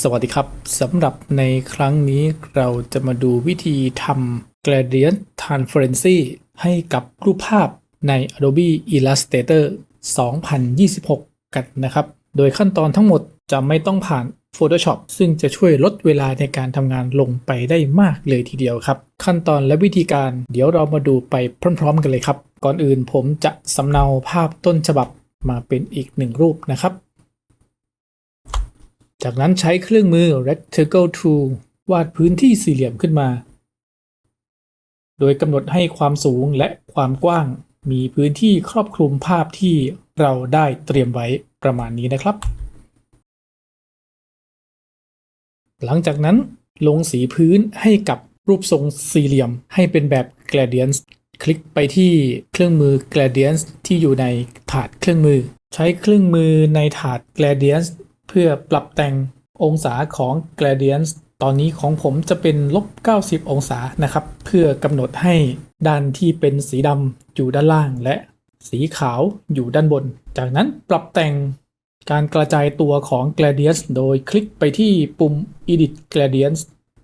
สวัสดีครับสำหรับในครั้งนี้เราจะมาดูวิธีทำ gradient transparency ให้กับรูปภาพใน Adobe Illustrator 2026 กันนะครับ โดยขั้นตอนทั้งหมดจะไม่ต้องผ่าน Photoshop ซึ่งจะช่วยลดเวลาในการทำงานลงไปได้มากเลยทีเดียวครับ ขั้นตอนและวิธีการเดี๋ยวเรามาดูไปพร้อม ๆ กันเลยครับ ก่อนอื่นผมจะสำเนาภาพต้นฉบับมาเป็นอีกหนึ่งรูปนะครับ จากนั้นใช้เครื่องมือ Rectangle Tool วาดพื้นที่สี่เหลี่ยมขึ้นมา โดยกำหนดให้ความสูงและความกว้าง มีพื้นที่ครอบคลุมภาพที่เราได้เตรียมไว้ประมาณนี้นะครับ หลังจากนั้นลงสีพื้นให้กับรูปทรงสี่เหลี่ยมให้เป็นแบบ gradient คลิกไปที่เครื่องมือ gradient ที่อยู่ในถาดเครื่องมือ ใช้เครื่องมือในถาด gradient เพื่อปรับแต่งองศาของ gradient ตอนนี้ของผมจะเป็นลบ 90 องศานะครับ เพื่อกำหนดให้ด้านที่เป็นสีดำอยู่ด้านล่างและสีขาวอยู่ด้านบน จากนั้นปรับแต่งการกระจายตัวของ gradient โดยคลิกไปที่ปุ่ม edit gradient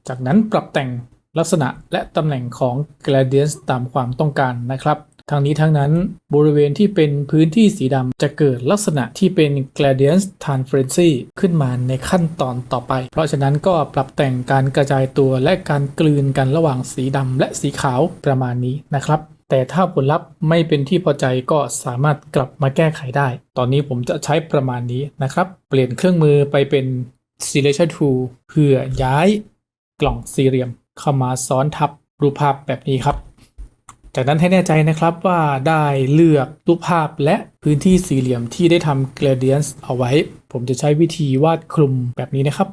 จากนั้นปรับแต่งลักษณะและตำแหน่งของ gradient ตามความต้องการนะครับ ทั้งนี้ทั้งนั้นบริเวณที่เป็นพื้นที่สีดำจะเกิดลักษณะที่เป็น gradient transparency ขึ้นมาในขั้นตอนต่อไป เพราะฉะนั้นก็ปรับแต่งการกระจายตัวและการกลืนกันระหว่างสีดำและสีขาวประมาณนี้นะครับ แต่ถ้าผลลัพธ์ไม่เป็นที่พอใจก็สามารถกลับมาแก้ไขได้ ตอนนี้ผมจะใช้ประมาณนี้นะครับ เปลี่ยนเครื่องมือไปเป็น selection tool เพื่อย้ายกล่องสี่เหลี่ยมเข้ามาซ้อนทับรูปภาพแบบนี้ครับ จากนั้นให้แน่ใจนะครับว่าได้เลือกรูปภาพและพื้นที่สี่เหลี่ยมที่ได้ทำ gradient เอาไว้ ผมจะใช้วิธีวาดคลุมแบบนี้นะครับ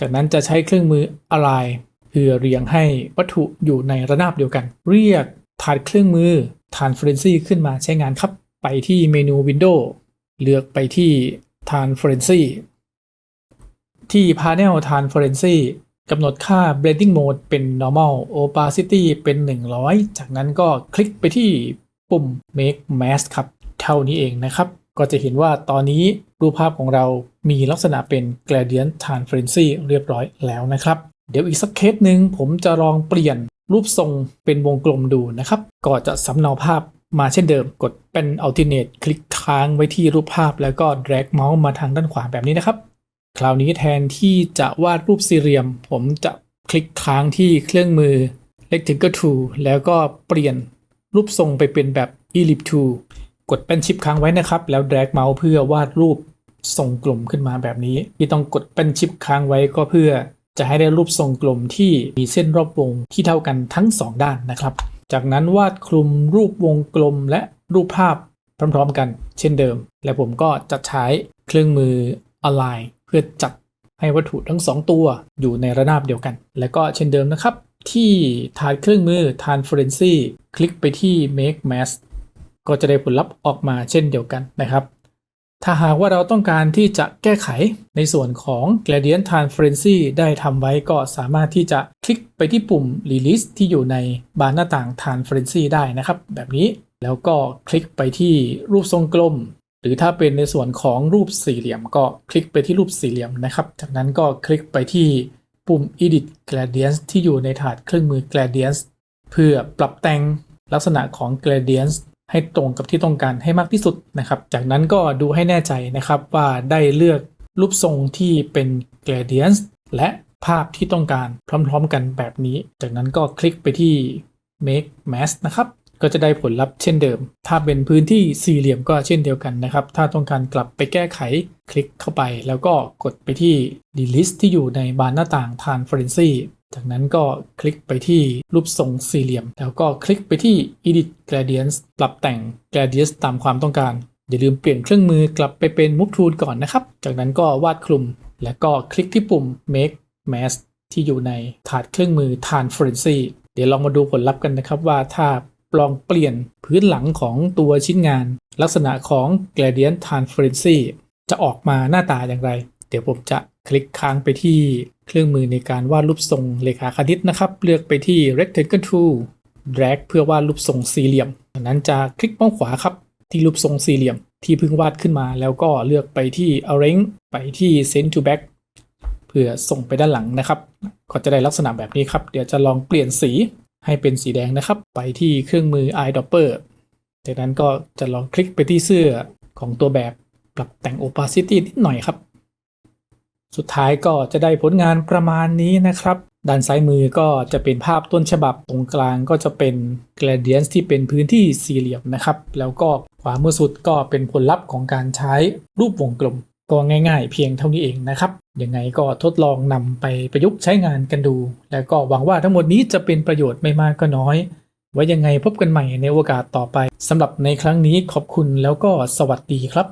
จากนั้นจะใช้เครื่องมือ align เพื่อเรียงให้วัตถุอยู่ในระนาบเดียวกัน เรียกถาดเครื่องมือ transparency ขึ้นมาใช้งานครับ ไปที่เมนู Window เลือกไปที่ transparency ที่ panel transparency กำหนดค่า blending mode เป็น normal opacity เป็น 100 จากนั้นก็คลิกไปที่ปุ่ม make mask ครับ เท่านี้เองนะครับ ก็จะเห็นว่าตอนนี้รูปภาพของเรามีลักษณะเป็น gradient transparency เรียบร้อยแล้วนะครับ เดี๋ยวอีกสักเคสหนึ่งผมจะลองเปลี่ยนรูปทรงเป็นวงกลมดูนะครับ ก็จะสำเนาภาพมาเช่นเดิมกดเป็น alternate คลิกค้างไว้ที่รูปภาพแล้วก็ drag เมาส์มาทางด้านขวาแบบนี้นะครับ คราวนี้แทนที่จะวาดรูปสี่เหลี่ยม ผมจะคลิกค้างที่เครื่องมือ rectangle tool แล้วก็เปลี่ยนรูปทรงไปเป็นแบบ ellipse tool กดเป็นชิปค้างไว้นะครับ แล้ว drag เมาส์เพื่อวาดรูปทรงกลมขึ้นมาแบบนี้ ที่ต้องกดเป็นชิปค้างไว้ก็เพื่อจะให้ได้รูปทรงกลมที่มีเส้นรอบวงที่เท่ากันทั้ง 2 ด้านนะครับ จากนั้นวาดคลุมรูปวงกลมและรูปภาพพร้อมๆกัน เช่นเดิม และผมก็จะใช้เครื่องมือ align พื่อจัดให้วัตถุทั้ง 2 ตัวอยู่ในระนาบเดียวกัน และก็เช่นเดิมนะครับ ที่ฐานเครื่องมือ transparency คลิกไปที่ make mask ก็จะได้ผลลัพธ์ออกมาเช่นเดียวกันนะครับ ถ้าหากว่าเราต้องการที่จะแก้ไขในส่วนของ gradient transparency ได้ทำไว้ก็สามารถที่จะคลิกไปที่ปุ่ม release ที่อยู่ในบานหน้าต่าง transparency ได้นะครับ แบบนี้แล้วก็คลิกไปที่รูปทรงกลม หรือถ้าเป็นในส่วนของรูปสี่เหลี่ยมก็คลิกไปที่รูปสี่เหลี่ยมนะครับ จากนั้นก็คลิกไปที่ปุ่ม edit gradient ที่อยู่ในถาดเครื่องมือ gradient เพื่อปรับแต่งลักษณะของ gradient ให้ตรงกับที่ต้องการให้มากที่สุดนะครับ จากนั้นก็ดูให้แน่ใจนะครับว่าได้เลือกรูปทรงที่เป็น gradient และภาพที่ต้องการพร้อมๆกันแบบนี้ จากนั้นก็คลิกไปที่ make mask นะครับ ก็จะได้ผลลัพธ์เช่นเดิม ถ้าเป็นพื้นที่สี่เหลี่ยมก็เช่นเดียวกันนะครับ ถ้าต้องการกลับไปแก้ไขคลิกเข้าไป แล้วก็กดไปที่ delete ที่อยู่ในบานหน้าต่าง transparency จากนั้นก็คลิกไปที่รูปทรงสี่เหลี่ยม แล้วก็คลิกไปที่ edit gradients ปรับแต่ง gradients ตามความต้องการ อย่าลืมเปลี่ยนเครื่องมือกลับไปเป็น move tool ก่อนนะครับ จากนั้นก็วาดคลุม แล้วก็คลิกที่ปุ่ม make mask ที่อยู่ในถาดเครื่องมือ transparency เดี๋ยวลองมาดูผลลัพธ์กันนะครับว่าถ้า ลองเปลี่ยนพื้นหลังของตัวชิ้นงาน ลักษณะของ gradient transparency จะออกมาหน้าตาอย่างไร เดี๋ยวผมจะคลิกค้างไปที่เครื่องมือในการวาดรูปทรงเลขาคณิตนะครับ เลือกไปที่ rectangle tool drag เพื่อวาดรูปทรงสี่เหลี่ยมจากนั้นจะคลิกเมาส์ขวาครับ ที่รูปทรงสี่เหลี่ยม ที่เพิ่งวาดขึ้นมาแล้วก็เลือกไปที่ arrange ไปที่ send to back เพื่อส่งไปด้านหลังนะครับ ก็จะได้ลักษณะแบบนี้ครับ เดี๋ยวจะลองเปลี่ยนสี ให้เป็นสีแดงนะครับ ไปที่เครื่องมือ eyedropper จากนั้นก็จะลองคลิกไปที่เสื้อของตัวแบบปรับแต่ง opacity นิดหน่อยครับ สุดท้ายก็จะได้ผลงานประมาณนี้นะครับ ด้านซ้ายมือก็จะเป็นภาพต้นฉบับตรงกลางก็จะเป็น gradient ที่เป็นพื้นที่สี่เหลี่ยมนะครับ แล้วก็ขวามือสุดก็เป็นผลลัพธ์ของการใช้รูปวงกลม ก็ง่ายๆ เพียงเท่านี้เองนะครับ ยังไงก็ทดลองนำไปประยุกต์ใช้งานกันดู แล้วก็หวังว่าทั้งหมดนี้จะเป็นประโยชน์ไม่มากก็น้อย ไว้ยังไงพบกันใหม่ในโอกาสต่อไปสำหรับในครั้งนี้ขอบคุณแล้วก็สวัสดีครับ